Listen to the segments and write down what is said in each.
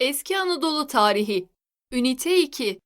Eski Anadolu Tarihi Ünite 2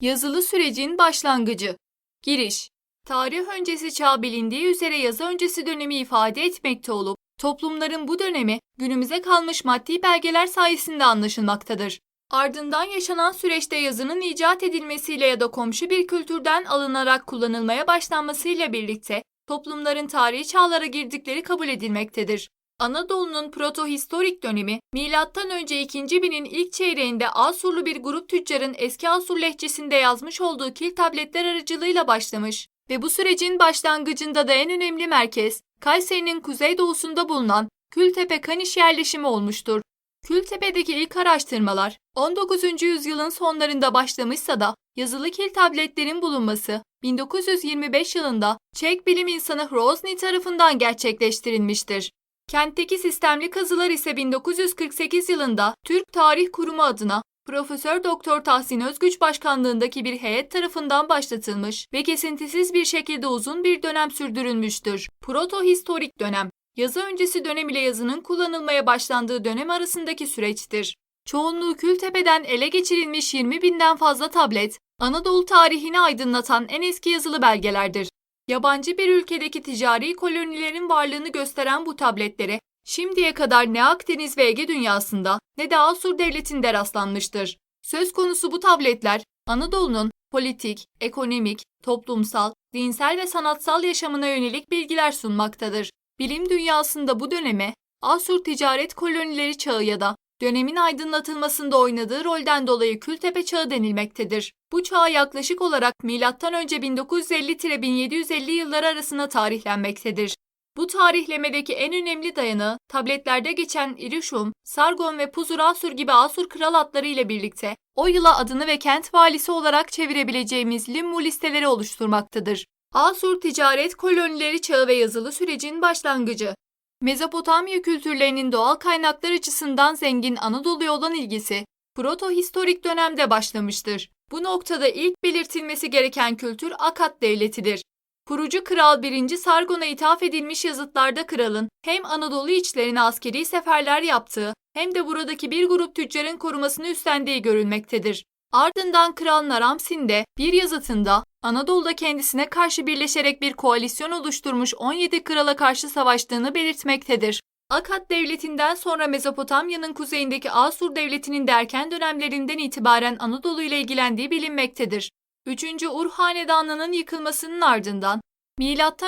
Yazılı sürecin başlangıcı Giriş Tarih öncesi çağ bilindiği üzere yazı öncesi dönemi ifade etmekte olup, toplumların bu dönemi günümüze kalmış maddi belgeler sayesinde anlaşılmaktadır. Ardından yaşanan süreçte yazının icat edilmesiyle ya da komşu bir kültürden alınarak kullanılmaya başlanmasıyla birlikte toplumların tarihi çağlara girdikleri kabul edilmektedir. Anadolu'nun protohistorik dönemi, M.Ö. 2. binin ilk çeyreğinde Asurlu bir grup tüccarın eski Asur lehçesinde yazmış olduğu kil tabletler aracılığıyla başlamış ve bu sürecin başlangıcında da en önemli merkez, Kayseri'nin kuzeydoğusunda bulunan Kültepe Kaniş yerleşimi olmuştur. Kültepe'deki ilk araştırmalar 19. yüzyılın sonlarında başlamışsa da yazılı kil tabletlerin bulunması 1925 yılında Çek bilim insanı Hrozny tarafından gerçekleştirilmiştir. Kentteki sistemli kazılar ise 1948 yılında Türk Tarih Kurumu adına Profesör Doktor Tahsin Özgüç başkanlığındaki bir heyet tarafından başlatılmış ve kesintisiz bir şekilde uzun bir dönem sürdürülmüştür. Protohistorik dönem, yazı öncesi dönem ile yazının kullanılmaya başlandığı dönem arasındaki süreçtir. Çoğunluğu Kültepe'den ele geçirilmiş 20 binden fazla tablet, Anadolu tarihini aydınlatan en eski yazılı belgelerdir. Yabancı bir ülkedeki ticari kolonilerin varlığını gösteren bu tabletlere şimdiye kadar ne Akdeniz ve Ege dünyasında ne de Asur devletinde rastlanmıştır. Söz konusu bu tabletler Anadolu'nun politik, ekonomik, toplumsal, dinsel ve sanatsal yaşamına yönelik bilgiler sunmaktadır. Bilim dünyasında bu döneme Asur ticaret kolonileri çağı ya da dönemin aydınlatılmasında oynadığı rolden dolayı Kültepe çağı denilmektedir. Bu çağ yaklaşık olarak M.Ö. 1950-1750 yılları arasında tarihlenmektedir. Bu tarihlemedeki en önemli dayanağı tabletlerde geçen İrişum, Sargon ve Puzur-Asur gibi Asur kral adları ile birlikte o yıla adını ve kent valisi olarak çevirebileceğimiz Limmu listeleri oluşturmaktadır. Asur ticaret kolonileri çağı ve yazılı sürecin başlangıcı. Mezopotamya kültürlerinin doğal kaynaklar açısından zengin Anadolu'ya olan ilgisi protohistorik dönemde başlamıştır. Bu noktada ilk belirtilmesi gereken kültür Akat devletidir. Kurucu kral 1. Sargon'a ithaf edilmiş yazıtlarda kralın hem Anadolu içlerine askeri seferler yaptığı hem de buradaki bir grup tüccarın korumasını üstlendiği görülmektedir. Ardından Kral Naramsin de bir yazıtında Anadolu'da kendisine karşı birleşerek bir koalisyon oluşturmuş 17 krala karşı savaştığını belirtmektedir. Akat devletinden sonra Mezopotamya'nın kuzeyindeki Asur devletinin de erken dönemlerinden itibaren Anadolu ile ilgilendiği bilinmektedir. 3. Ur Hanedanlığı'nın yıkılmasının ardından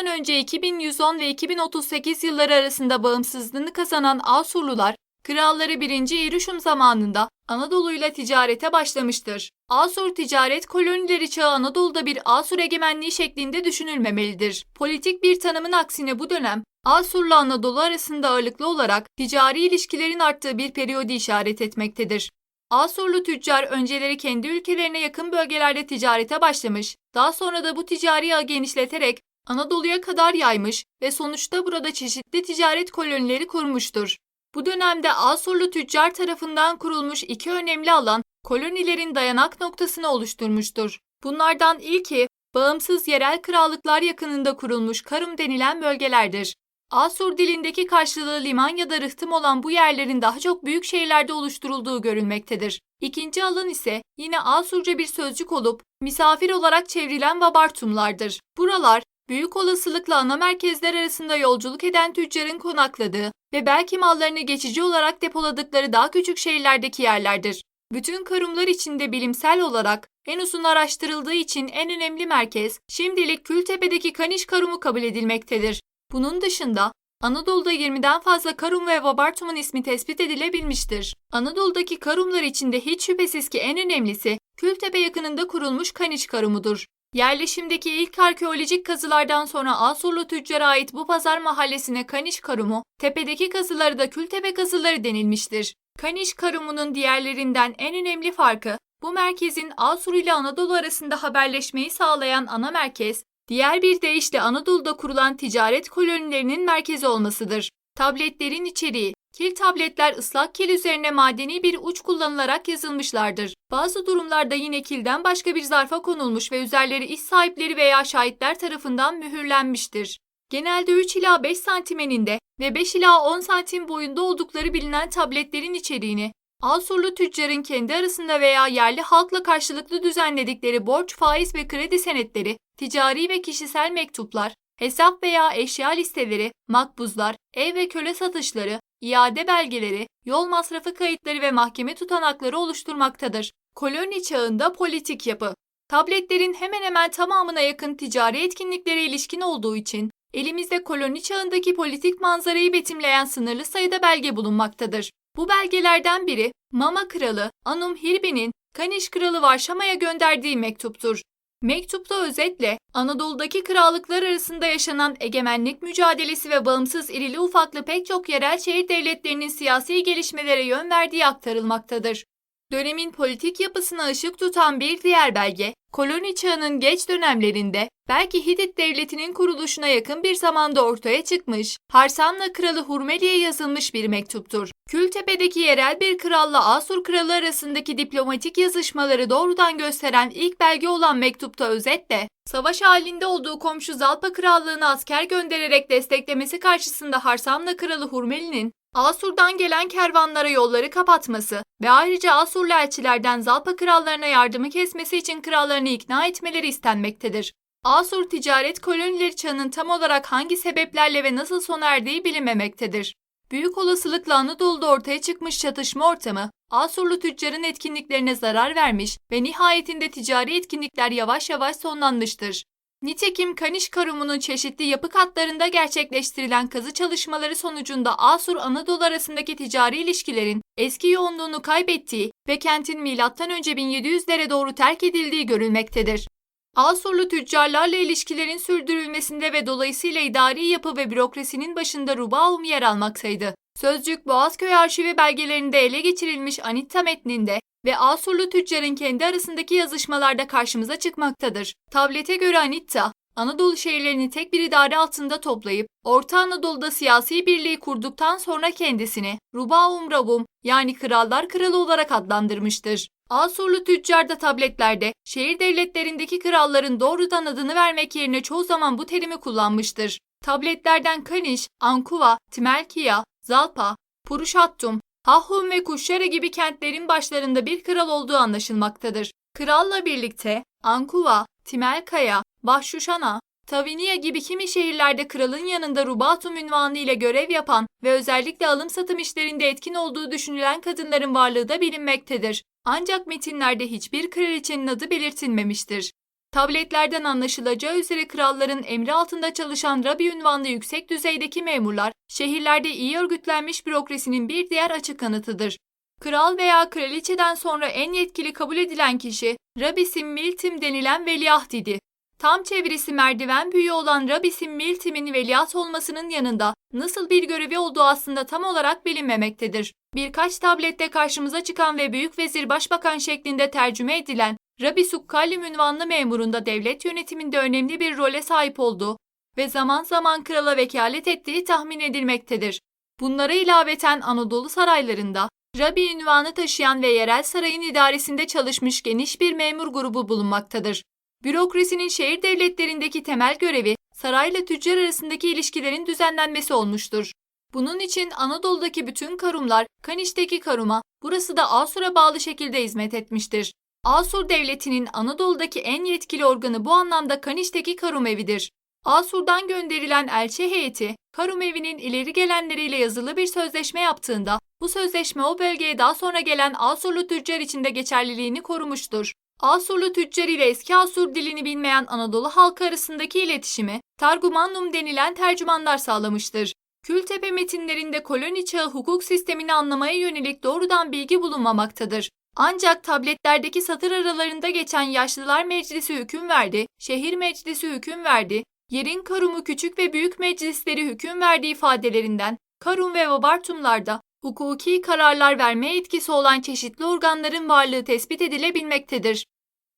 önce 2110 ve 2038 yılları arasında bağımsızlığını kazanan Asurlular, kralları 1. İrişum zamanında Anadolu ile ticarete başlamıştır. Asur ticaret kolonileri çağı Anadolu'da bir Asur egemenliği şeklinde düşünülmemelidir. Politik bir tanımın aksine bu dönem Asur'la Anadolu arasında ağırlıklı olarak ticari ilişkilerin arttığı bir periyodu işaret etmektedir. Asurlu tüccar önceleri kendi ülkelerine yakın bölgelerde ticarete başlamış, daha sonra da bu ticari ağı genişleterek Anadolu'ya kadar yaymış ve sonuçta burada çeşitli ticaret kolonileri kurmuştur. Bu dönemde Asurlu tüccar tarafından kurulmuş iki önemli alan kolonilerin dayanak noktasını oluşturmuştur. Bunlardan ilki bağımsız yerel krallıklar yakınında kurulmuş Karım denilen bölgelerdir. Asur dilindeki karşılığı liman ya da rıhtım olan bu yerlerin daha çok büyük şehirlerde oluşturulduğu görülmektedir. İkinci alan ise yine Asurca bir sözcük olup misafir olarak çevrilen Vabartumlardır. Buralar büyük olasılıkla ana merkezler arasında yolculuk eden tüccarın konakladığı ve belki mallarını geçici olarak depoladıkları daha küçük şehirlerdeki yerlerdir. Bütün karumlar içinde bilimsel olarak en uzun araştırıldığı için en önemli merkez şimdilik Kültepe'deki Kaniş Karum'u kabul edilmektedir. Bunun dışında Anadolu'da 20'den fazla Karum ve Vabartum'un ismi tespit edilebilmiştir. Anadolu'daki Karumlar içinde hiç şüphesiz ki en önemlisi Kültepe yakınında kurulmuş Kaniş Karumu'dur. Yerleşimdeki ilk arkeolojik kazılardan sonra Asurlu tüccara ait bu pazar mahallesine Kaniş Karumu, tepedeki kazıları da Kültepe kazıları denilmiştir. Kaniş Karumu'nun diğerlerinden en önemli farkı, bu merkezin Asur ile Anadolu arasında haberleşmeyi sağlayan ana merkez, diğer bir deyişle Anadolu'da kurulan ticaret kolonilerinin merkezi olmasıdır. Tabletlerin içeriği, Kil tabletler ıslak kil üzerine madeni bir uç kullanılarak yazılmışlardır. Bazı durumlarda yine kilden başka bir zarfa konulmuş ve üzerleri iş sahipleri veya şahitler tarafından mühürlenmiştir. Genelde 3 ila 5 santim eninde ve 5 ila 10 santim boyunda oldukları bilinen tabletlerin içeriğini Asurlu tüccarın kendi arasında veya yerli halkla karşılıklı düzenledikleri borç, faiz ve kredi senetleri, ticari ve kişisel mektuplar, hesap veya eşya listeleri, makbuzlar, ev ve köle satışları, iade belgeleri, yol masrafı kayıtları ve mahkeme tutanakları oluşturmaktadır. Koloni çağında politik yapı. Tabletlerin hemen hemen tamamına yakın ticari etkinliklere ilişkin olduğu için elimizde koloni çağındaki politik manzarayı betimleyen sınırlı sayıda belge bulunmaktadır. Bu belgelerden biri Mama Kralı Anum Hirbi'nin Kaniş Kralı Varşama'ya gönderdiği mektuptur. Mektupta özetle Anadolu'daki krallıklar arasında yaşanan egemenlik mücadelesi ve bağımsız irili ufaklı pek çok yerel şehir devletlerinin siyasi gelişmelere yön verdiği aktarılmaktadır. Dönemin politik yapısına ışık tutan bir diğer belge, koloni çağının geç dönemlerinde belki Hitit devletinin kuruluşuna yakın bir zamanda ortaya çıkmış, Harsanlı kralı Hurmeli'ye yazılmış bir mektuptur. Kültepe'deki yerel bir kralla Asur kralı arasındaki diplomatik yazışmaları doğrudan gösteren ilk belge olan mektupta özetle, savaş halinde olduğu komşu Zalpa krallığına asker göndererek desteklemesi karşısında Harsamlı kralı Hurmeli'nin Asur'dan gelen kervanlara yolları kapatması ve ayrıca Asurlu elçilerden Zalpa krallarına yardımı kesmesi için krallarını ikna etmeleri istenmektedir. Asur ticaret kolonileri çağının tam olarak hangi sebeplerle ve nasıl sona erdiği bilinmemektedir. Büyük olasılıkla Anadolu'da ortaya çıkmış çatışma ortamı, Asurlu tüccarın etkinliklerine zarar vermiş ve nihayetinde ticari etkinlikler yavaş yavaş sonlanmıştır. Nitekim Kaniş Karumu'nun çeşitli yapı katlarında gerçekleştirilen kazı çalışmaları sonucunda Asur Anadolu arasındaki ticari ilişkilerin eski yoğunluğunu kaybettiği ve kentin M.Ö. 1700'lere doğru terk edildiği görülmektedir. Asurlu tüccarlarla ilişkilerin sürdürülmesinde ve dolayısıyla idari yapı ve bürokrasinin başında Rubaum yer almaktaydı. Sözcük Boğazköy arşivi belgelerinde ele geçirilmiş Anitta metninde ve Asurlu tüccarın kendi arasındaki yazışmalarda karşımıza çıkmaktadır. Tablete göre Anitta, Anadolu şehirlerini tek bir idare altında toplayıp Orta Anadolu'da siyasi birliği kurduktan sonra kendisini Rubaum Rabum yani Krallar Kralı olarak adlandırmıştır. Asurlu tüccar da tabletlerde şehir devletlerindeki kralların doğrudan adını vermek yerine çoğu zaman bu terimi kullanmıştır. Tabletlerden Kaniş, Ankuva, Timelkiya, Zalpa, Purushattum, Hahhum ve Kuşyara gibi kentlerin başlarında bir kral olduğu anlaşılmaktadır. Kralla birlikte Ankuva, Timelkaya, Bahşuşana, Tavinia gibi kimi şehirlerde kralın yanında Rubatum ünvanı ile görev yapan ve özellikle alım satım işlerinde etkin olduğu düşünülen kadınların varlığı da bilinmektedir. Ancak metinlerde hiçbir kraliçenin adı belirtilmemiştir. Tabletlerden anlaşılacağı üzere kralların emri altında çalışan Rabi ünvanlı yüksek düzeydeki memurlar, şehirlerde iyi örgütlenmiş bürokrasinin bir diğer açık kanıtıdır. Kral veya kraliçeden sonra en yetkili kabul edilen kişi Rabisim Miltim denilen veliaht idi. Tam çevirisi merdiven büyüğü olan Rabisim Miltim'in veliaht olmasının yanında nasıl bir görevi olduğu aslında tam olarak bilinmemektedir. Birkaç tablette karşımıza çıkan ve büyük vezir başbakan şeklinde tercüme edilen Rabi Sukkallim ünvanlı memurunda devlet yönetiminde önemli bir role sahip olduğu ve zaman zaman krala vekalet ettiği tahmin edilmektedir. Bunlara ilaveten Anadolu saraylarında Rabi ünvanı taşıyan ve yerel sarayın idaresinde çalışmış geniş bir memur grubu bulunmaktadır. Bürokrasinin şehir devletlerindeki temel görevi sarayla tüccar arasındaki ilişkilerin düzenlenmesi olmuştur. Bunun için Anadolu'daki bütün karumlar Kaniş'teki karuma, burası da Asur'a bağlı şekilde hizmet etmiştir. Asur devletinin Anadolu'daki en yetkili organı bu anlamda Kaniş'teki karum evidir. Asur'dan gönderilen elçi heyeti, karum evinin ileri gelenleriyle yazılı bir sözleşme yaptığında, bu sözleşme o bölgeye daha sonra gelen Asurlu tüccar içinde geçerliliğini korumuştur. Asurlu tüccar ile eski Asur dilini bilmeyen Anadolu halkı arasındaki iletişimi Targumannum denilen tercümanlar sağlamıştır. Kültepe metinlerinde koloni çağı hukuk sistemini anlamaya yönelik doğrudan bilgi bulunmamaktadır. Ancak tabletlerdeki satır aralarında geçen Yaşlılar Meclisi hüküm verdi, Şehir Meclisi hüküm verdi, yerin karumu küçük ve büyük meclisleri hüküm verdiği ifadelerinden karum ve vabartumlarda hukuki kararlar verme etkisi olan çeşitli organların varlığı tespit edilebilmektedir.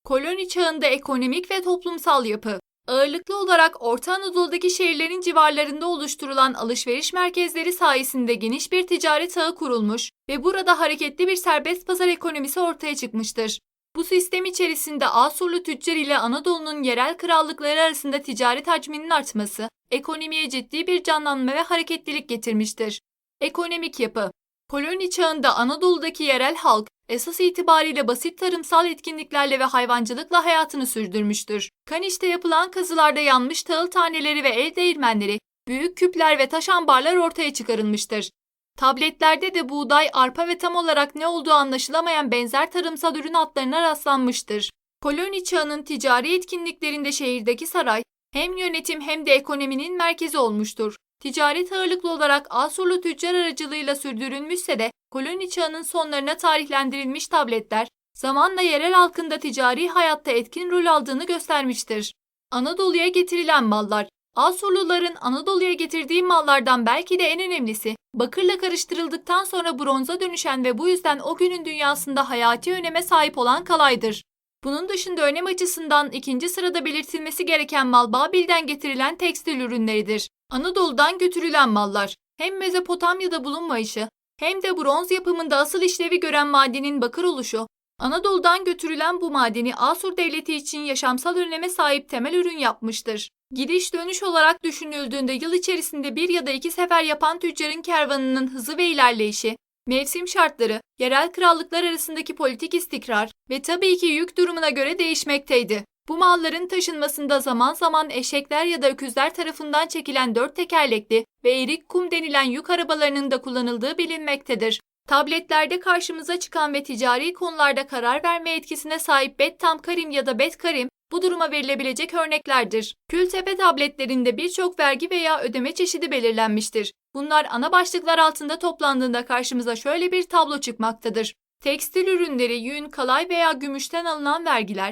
Koloni çağında ekonomik ve toplumsal yapı Ağırlıklı olarak Orta Anadolu'daki şehirlerin civarlarında oluşturulan alışveriş merkezleri sayesinde geniş bir ticaret ağı kurulmuş ve burada hareketli bir serbest pazar ekonomisi ortaya çıkmıştır. Bu sistem içerisinde Asurlu tüccar ile Anadolu'nun yerel krallıkları arasında ticaret hacminin artması, ekonomiye ciddi bir canlanma ve hareketlilik getirmiştir. Ekonomik yapı Koloni çağında Anadolu'daki yerel halk esas itibariyle basit tarımsal etkinliklerle ve hayvancılıkla hayatını sürdürmüştür. Kaniş'te yapılan kazılarda yanmış tahıl taneleri ve el değirmenleri, büyük küpler ve taş ambarlar ortaya çıkarılmıştır. Tabletlerde de buğday, arpa ve tam olarak ne olduğu anlaşılamayan benzer tarımsal ürün adlarına rastlanmıştır. Koloni çağının ticari etkinliklerinde şehirdeki saray hem yönetim hem de ekonominin merkezi olmuştur. Ticaret ağırlıklı olarak Asurlu tüccar aracılığıyla sürdürülmüşse de koloni çağının sonlarına tarihlendirilmiş tabletler zamanla yerel halkın da ticari hayatta etkin rol aldığını göstermiştir. Anadolu'ya getirilen mallar Asurluların Anadolu'ya getirdiği mallardan belki de en önemlisi bakırla karıştırıldıktan sonra bronza dönüşen ve bu yüzden o günün dünyasında hayati öneme sahip olan kalaydır. Bunun dışında önem açısından ikinci sırada belirtilmesi gereken mal Babil'den getirilen tekstil ürünleridir. Anadolu'dan götürülen mallar hem Mezopotamya'da bulunmayışı hem de bronz yapımında asıl işlevi gören madenin bakır oluşu, Anadolu'dan götürülen bu madeni Asur devleti için yaşamsal öneme sahip temel ürün yapmıştır. Gidiş dönüş olarak düşünüldüğünde yıl içerisinde bir ya da iki sefer yapan tüccarın kervanının hızı ve ilerleyişi, mevsim şartları, yerel krallıklar arasındaki politik istikrar ve tabii ki yük durumuna göre değişmekteydi. Bu malların taşınmasında zaman zaman eşekler ya da öküzler tarafından çekilen dört tekerlekli ve erik kum denilen yük arabalarının da kullanıldığı bilinmektedir. Tabletlerde karşımıza çıkan ve ticari konularda karar verme etkisine sahip Bet Tam Karim ya da Bet Karim bu duruma verilebilecek örneklerdir. Kültepe tabletlerinde birçok vergi veya ödeme çeşidi belirlenmiştir. Bunlar ana başlıklar altında toplandığında karşımıza şöyle bir tablo çıkmaktadır. Tekstil ürünleri, yün, kalay veya gümüşten alınan vergiler,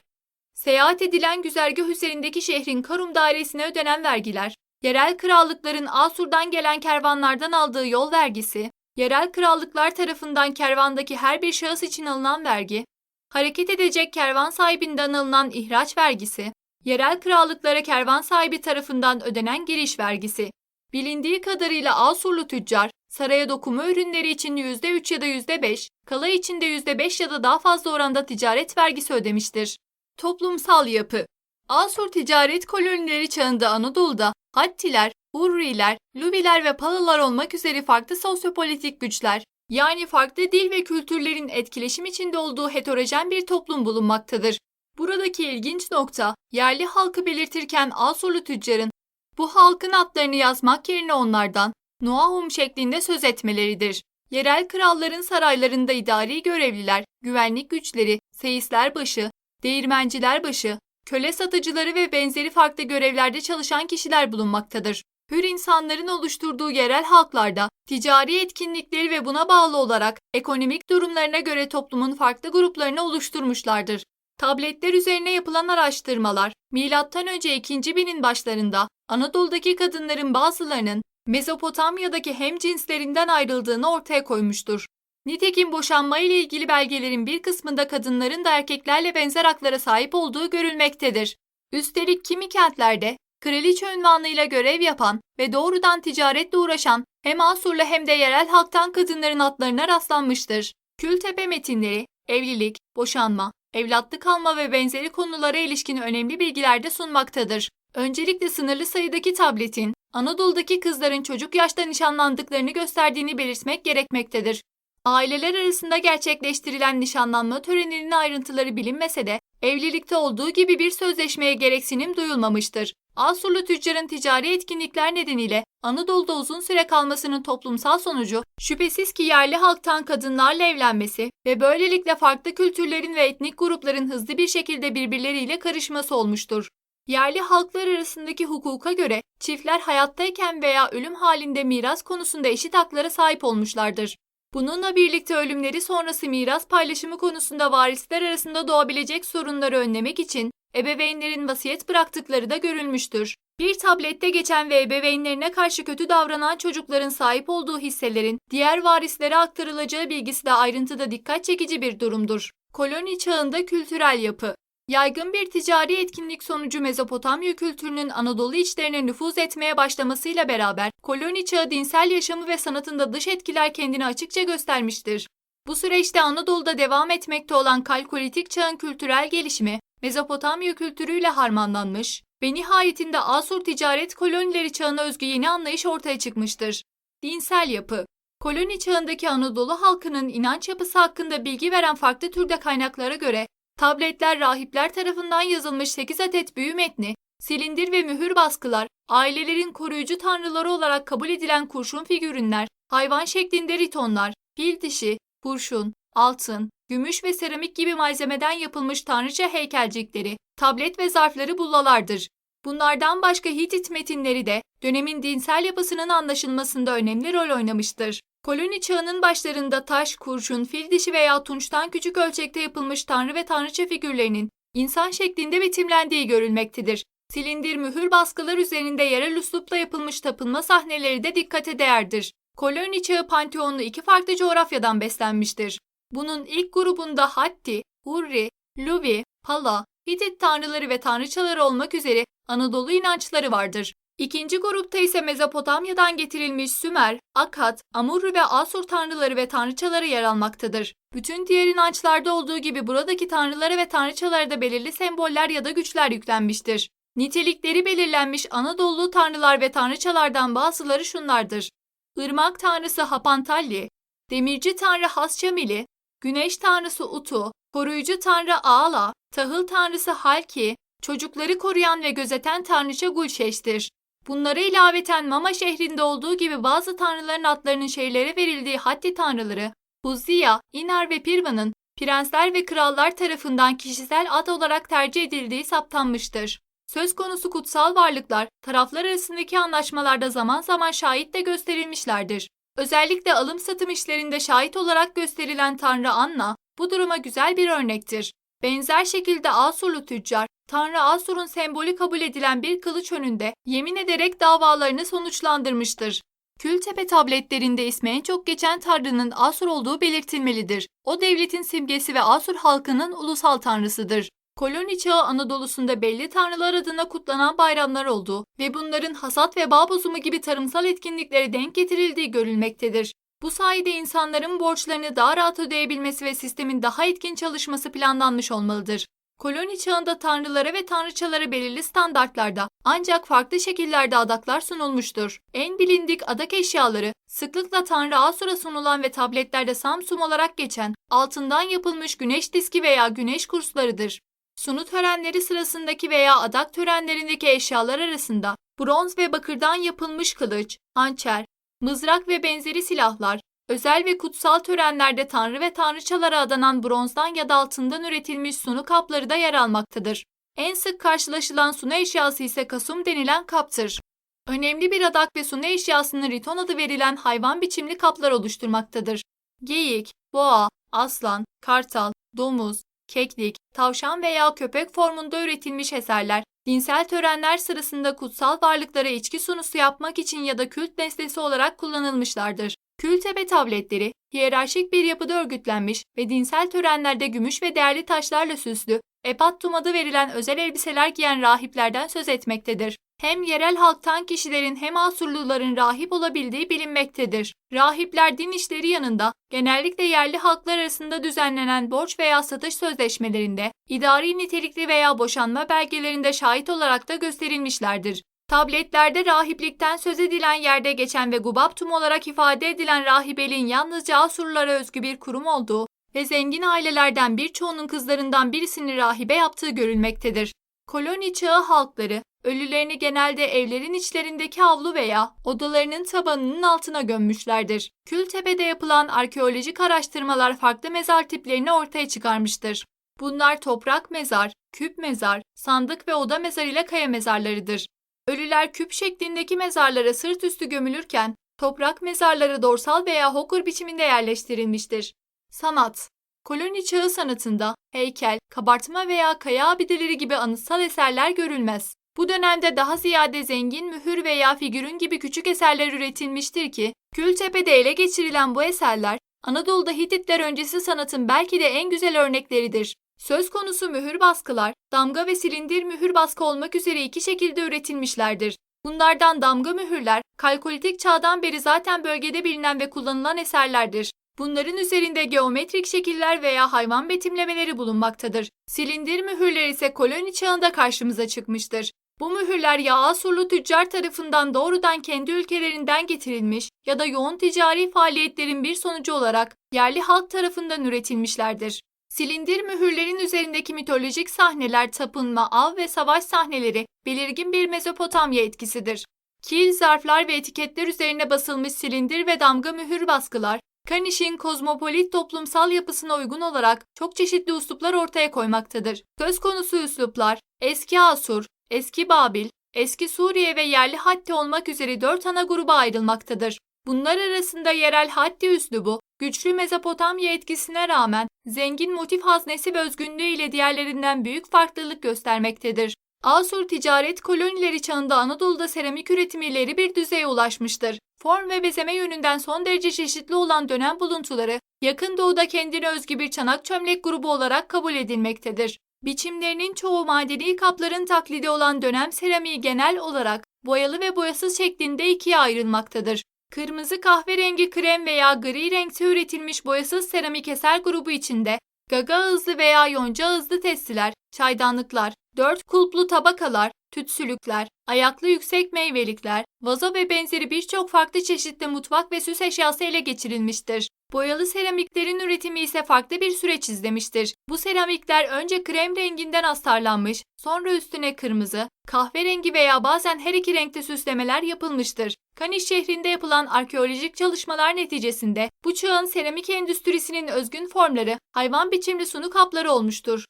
seyahat edilen güzergah üzerindeki şehrin Karum dairesine ödenen vergiler, yerel krallıkların Asur'dan gelen kervanlardan aldığı yol vergisi, yerel krallıklar tarafından kervandaki her bir şahıs için alınan vergi, hareket edecek kervan sahibinden alınan ihraç vergisi, yerel krallıklara kervan sahibi tarafından ödenen giriş vergisi. Bilindiği kadarıyla Asurlu tüccar, saraya dokuma ürünleri için %3 ya da %5, kala için de %5 ya da daha fazla oranda ticaret vergisi ödemiştir. Toplumsal yapı Asur ticaret kolonileri çağında Anadolu'da Hattiler, Hurriler, Luviler ve Palalar olmak üzere farklı sosyopolitik güçler, yani farklı dil ve kültürlerin etkileşim içinde olduğu heterojen bir toplum bulunmaktadır. Buradaki ilginç nokta, yerli halkı belirtirken Asurlu tüccarın bu halkın adlarını yazmak yerine onlardan Nuahum şeklinde söz etmeleridir. Yerel kralların saraylarında idari görevliler, güvenlik güçleri, seyisler başı, değirmenciler başı, köle satıcıları ve benzeri farklı görevlerde çalışan kişiler bulunmaktadır. Hür insanların oluşturduğu yerel halklarda ticari etkinlikleri ve buna bağlı olarak ekonomik durumlarına göre toplumun farklı gruplarını oluşturmuşlardır. Tabletler üzerine yapılan araştırmalar, M.Ö. 2. binin başlarında Anadolu'daki kadınların bazılarının Mezopotamya'daki hem cinslerinden ayrıldığını ortaya koymuştur. Nitekim boşanma ile ilgili belgelerin bir kısmında kadınların da erkeklerle benzer haklara sahip olduğu görülmektedir. Üstelik kimi kentlerde kraliçe ünvanıyla görev yapan ve doğrudan ticaretle uğraşan hem Asurlu hem de yerel halktan kadınların adlarına rastlanmıştır. Kültepe metinleri, evlilik, boşanma, evlatlık alma ve benzeri konulara ilişkin önemli bilgiler de sunmaktadır. Öncelikle sınırlı sayıdaki tabletin, Anadolu'daki kızların çocuk yaşta nişanlandıklarını gösterdiğini belirtmek gerekmektedir. Aileler arasında gerçekleştirilen nişanlanma töreninin ayrıntıları bilinmese de evlilikte olduğu gibi bir sözleşmeye gereksinim duyulmamıştır. Asurlu tüccarın ticari etkinlikler nedeniyle Anadolu'da uzun süre kalmasının toplumsal sonucu şüphesiz ki yerli halktan kadınlarla evlenmesi ve böylelikle farklı kültürlerin ve etnik grupların hızlı bir şekilde birbirleriyle karışması olmuştur. Yerli halklar arasındaki hukuka göre çiftler hayattayken veya ölüm halinde miras konusunda eşit haklara sahip olmuşlardır. Bununla birlikte ölümleri sonrası miras paylaşımı konusunda varisler arasında doğabilecek sorunları önlemek için ebeveynlerin vasiyet bıraktıkları da görülmüştür. Bir tablette geçen ve ebeveynlerine karşı kötü davranan çocukların sahip olduğu hisselerin diğer varislere aktarılacağı bilgisi de ayrıntıda dikkat çekici bir durumdur. Koloni çağında kültürel yapı Yaygın bir ticari etkinlik sonucu Mezopotamya kültürünün Anadolu içlerine nüfuz etmeye başlamasıyla beraber koloni çağı dinsel yaşamı ve sanatında dış etkiler kendini açıkça göstermiştir. Bu süreçte Anadolu'da devam etmekte olan kalkolitik çağın kültürel gelişimi Mezopotamya kültürüyle harmanlanmış ve nihayetinde Asur ticaret kolonileri çağına özgü yeni anlayış ortaya çıkmıştır. Dinsel yapı Koloni çağındaki Anadolu halkının inanç yapısı hakkında bilgi veren farklı türde kaynaklara göre tabletler rahipler tarafından yazılmış 8 adet büyü metni, silindir ve mühür baskılar, ailelerin koruyucu tanrıları olarak kabul edilen kurşun figürünler, hayvan şeklinde ritonlar, fil dişi, kurşun, altın, gümüş ve seramik gibi malzemeden yapılmış tanrıça heykelcikleri, tablet ve zarfları bullalardır. Bunlardan başka Hitit metinleri de dönemin dinsel yapısının anlaşılmasında önemli rol oynamıştır. Koloni çağının başlarında taş, kurşun, fil dişi veya tunçtan küçük ölçekte yapılmış tanrı ve tanrıça figürlerinin insan şeklinde betimlendiği görülmektedir. Silindir mühür baskılar üzerinde yerel üslupla yapılmış tapınma sahneleri de dikkate değerdir. Koloni çağı panteonlu iki farklı coğrafyadan beslenmiştir. Bunun ilk grubunda Hatti, Hurri, Luvi, Pala, Hitit tanrıları ve tanrıçaları olmak üzere Anadolu inançları vardır. İkinci grupta ise Mezopotamya'dan getirilmiş Sümer, Akkad, Amurru ve Asur tanrıları ve tanrıçaları yer almaktadır. Bütün diğer inançlarda olduğu gibi buradaki tanrılara ve tanrıçalara da belirli semboller ya da güçler yüklenmiştir. Nitelikleri belirlenmiş Anadolu tanrılar ve tanrıçalardan bazıları şunlardır. Irmak tanrısı Hapantalli, demirci tanrı Hasçamili, güneş tanrısı Utu, koruyucu tanrı Aala, tahıl tanrısı Halki, çocukları koruyan ve gözeten tanrıça Gulşeş'tir. Bunlara ilaveten Mama şehrinde olduğu gibi bazı tanrıların adlarının şehirlere verildiği Hatti tanrıları, Huzziya, İnar ve Pirvan'ın prensler ve krallar tarafından kişisel ad olarak tercih edildiği saptanmıştır. Söz konusu kutsal varlıklar taraflar arasındaki anlaşmalarda zaman zaman şahit de gösterilmişlerdir. Özellikle alım satım işlerinde şahit olarak gösterilen Tanrı Anna bu duruma güzel bir örnektir. Benzer şekilde Asurlu tüccar, Tanrı Asur'un sembolü kabul edilen bir kılıç önünde yemin ederek davalarını sonuçlandırmıştır. Kültepe tabletlerinde ismi en çok geçen tanrının Asur olduğu belirtilmelidir. O devletin simgesi ve Asur halkının ulusal tanrısıdır. Koloni çağı Anadolu'sunda belli tanrılar adına kutlanan bayramlar olduğu ve bunların hasat ve bağ bozumu gibi tarımsal etkinliklere denk getirildiği görülmektedir. Bu sayede insanların borçlarını daha rahat ödeyebilmesi ve sistemin daha etkin çalışması planlanmış olmalıdır. Koloni çağında tanrılara ve tanrıçalara belirli standartlarda ancak farklı şekillerde adaklar sunulmuştur. En bilindik adak eşyaları sıklıkla Tanrı Asur'a sunulan ve tabletlerde Samsum olarak geçen altından yapılmış güneş diski veya güneş kurslarıdır. Sunu törenleri sırasındaki veya adak törenlerindeki eşyalar arasında bronz ve bakırdan yapılmış kılıç, hançer, mızrak ve benzeri silahlar, özel ve kutsal törenlerde tanrı ve tanrıçalara adanan bronzdan ya da altından üretilmiş sunu kapları da yer almaktadır. En sık karşılaşılan sunu eşyası ise kasum denilen kaptır. Önemli bir adak ve sunu eşyasının riton adı verilen hayvan biçimli kaplar oluşturmaktadır. Geyik, boğa, aslan, kartal, domuz, keklik, tavşan veya köpek formunda üretilmiş eserler, dinsel törenler sırasında kutsal varlıklara içki sunusu yapmak için ya da kült nesnesi olarak kullanılmışlardır. Kültepe tabletleri, hiyerarşik bir yapıda örgütlenmiş ve dinsel törenlerde gümüş ve değerli taşlarla süslü, epattum adı verilen özel elbiseler giyen rahiplerden söz etmektedir. Hem yerel halktan kişilerin hem Asurluların rahip olabildiği bilinmektedir. Rahipler din işleri yanında genellikle yerli halklar arasında düzenlenen borç veya satış sözleşmelerinde, idari nitelikli veya boşanma belgelerinde şahit olarak da gösterilmişlerdir. Tabletlerde rahiplikten söz edilen yerde geçen ve gubaptum olarak ifade edilen rahibeliğin yalnızca Asurlulara özgü bir kurum olduğu ve zengin ailelerden birçoğunun kızlarından birisini rahibe yaptığı görülmektedir. Koloni çağı halkları ölülerini genelde evlerin içlerindeki avlu veya odalarının tabanının altına gömmüşlerdir. Kültepe'de yapılan arkeolojik araştırmalar farklı mezar tiplerini ortaya çıkarmıştır. Bunlar toprak mezar, küp mezar, sandık ve oda mezar ile kaya mezarlarıdır. Ölüler küp şeklindeki mezarlara sırt üstü gömülürken toprak mezarları dorsal veya hokur biçiminde yerleştirilmiştir. Sanat Koloni çağı sanatında heykel, kabartma veya kaya abideleri gibi anıtsal eserler görülmez. Bu dönemde daha ziyade zengin mühür veya figürün gibi küçük eserler üretilmiştir ki, Kültepe'de ele geçirilen bu eserler, Anadolu'da Hititler öncesi sanatın belki de en güzel örnekleridir. Söz konusu mühür baskılar, damga ve silindir mühür baskı olmak üzere iki şekilde üretilmişlerdir. Bunlardan damga mühürler, kalkolitik çağdan beri zaten bölgede bilinen ve kullanılan eserlerdir. Bunların üzerinde geometrik şekiller veya hayvan betimlemeleri bulunmaktadır. Silindir mühürler ise koloni çağında karşımıza çıkmıştır. Bu mühürler ya Asurlu tüccar tarafından doğrudan kendi ülkelerinden getirilmiş ya da yoğun ticari faaliyetlerin bir sonucu olarak yerli halk tarafından üretilmişlerdir. Silindir mühürlerin üzerindeki mitolojik sahneler tapınma, av ve savaş sahneleri belirgin bir Mezopotamya etkisidir. Kil, zarflar ve etiketler üzerine basılmış silindir ve damga mühür baskılar, Kaniş'in kozmopolit toplumsal yapısına uygun olarak çok çeşitli üsluplar ortaya koymaktadır. Söz konusu üsluplar, eski Asur, eski Babil, eski Suriye ve yerli Hatti olmak üzere dört ana gruba ayrılmaktadır. Bunlar arasında yerel Hatti üslubu, güçlü Mezopotamya etkisine rağmen zengin motif haznesi ve özgünlüğü ile diğerlerinden büyük farklılık göstermektedir. Asur ticaret kolonileri çağında Anadolu'da seramik üretimileri bir düzeye ulaşmıştır. Form ve bezeme yönünden son derece çeşitli olan dönem buluntuları, yakın doğuda kendine özgü bir çanak çömlek grubu olarak kabul edilmektedir. Biçimlerinin çoğu madeni kapların taklidi olan dönem seramiği genel olarak boyalı ve boyasız şeklinde ikiye ayrılmaktadır. Kırmızı kahverengi krem veya gri renkte üretilmiş boyasız seramik eser grubu içinde gaga ağızlı veya yonca ağızlı testiler, çaydanlıklar, dört kulplu tabakalar, tütsülükler, ayaklı yüksek meyvelikler, vazo ve benzeri birçok farklı çeşitli mutfak ve süs eşyası ele geçirilmiştir. Boyalı seramiklerin üretimi ise farklı bir süreç izlemiştir. Bu seramikler önce krem renginden astarlanmış, sonra üstüne kırmızı, kahverengi veya bazen her iki renkte süslemeler yapılmıştır. Kaniş şehrinde yapılan arkeolojik çalışmalar neticesinde bu çağın seramik endüstrisinin özgün formları hayvan biçimli sunu kapları olmuştur.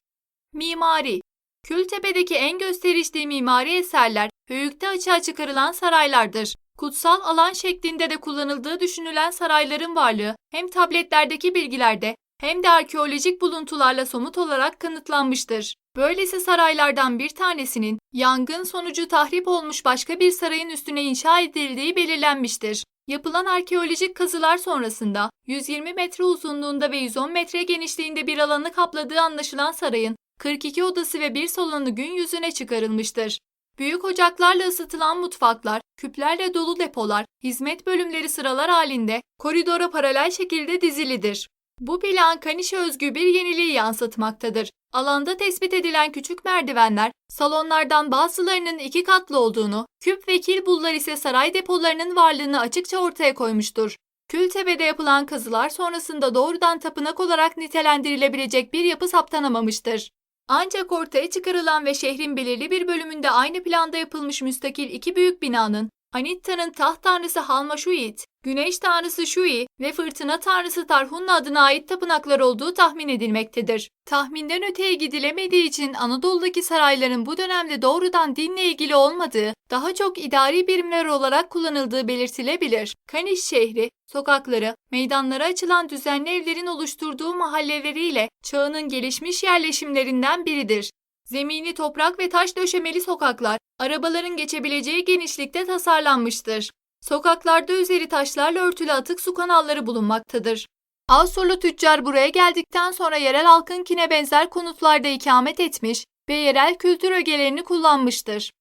Mimari Kültepe'deki en gösterişli mimari eserler höyükte açığa çıkarılan saraylardır. Kutsal alan şeklinde de kullanıldığı düşünülen sarayların varlığı hem tabletlerdeki bilgilerde hem de arkeolojik buluntularla somut olarak kanıtlanmıştır. Böylesi saraylardan bir tanesinin yangın sonucu tahrip olmuş başka bir sarayın üstüne inşa edildiği belirlenmiştir. Yapılan arkeolojik kazılar sonrasında 120 metre uzunluğunda ve 110 metre genişliğinde bir alanı kapladığı anlaşılan sarayın 42 odası ve bir salonu gün yüzüne çıkarılmıştır. Büyük ocaklarla ısıtılan mutfaklar, küplerle dolu depolar, hizmet bölümleri sıralar halinde koridora paralel şekilde dizilidir. Bu plan Kaniş'e özgü bir yeniliği yansıtmaktadır. Alanda tespit edilen küçük merdivenler, salonlardan bazılarının iki katlı olduğunu, küp ve kil bullar ise saray depolarının varlığını açıkça ortaya koymuştur. Kültepe'de yapılan kazılar sonrasında doğrudan tapınak olarak nitelendirilebilecek bir yapı saptanamamıştır. Ancak ortaya çıkarılan ve şehrin belirli bir bölümünde aynı planda yapılmış müstakil iki büyük binanın Anitta'nın taht tanrısı Halmaşuit, güneş tanrısı Şui ve fırtına tanrısı Tarhunna adına ait tapınaklar olduğu tahmin edilmektedir. Tahminden öteye gidilemediği için Anadolu'daki sarayların bu dönemde doğrudan dinle ilgili olmadığı, daha çok idari birimler olarak kullanıldığı belirtilebilir. Kaniş şehri, sokakları, meydanlara açılan düzenli evlerin oluşturduğu mahalleleriyle çağının gelişmiş yerleşimlerinden biridir. Zemini toprak ve taş döşemeli sokaklar, arabaların geçebileceği genişlikte tasarlanmıştır. Sokaklarda üzeri taşlarla örtülü atık su kanalları bulunmaktadır. Asurlu tüccar buraya geldikten sonra yerel halkınkine benzer konutlarda ikamet etmiş ve yerel kültür ögelerini kullanmıştır.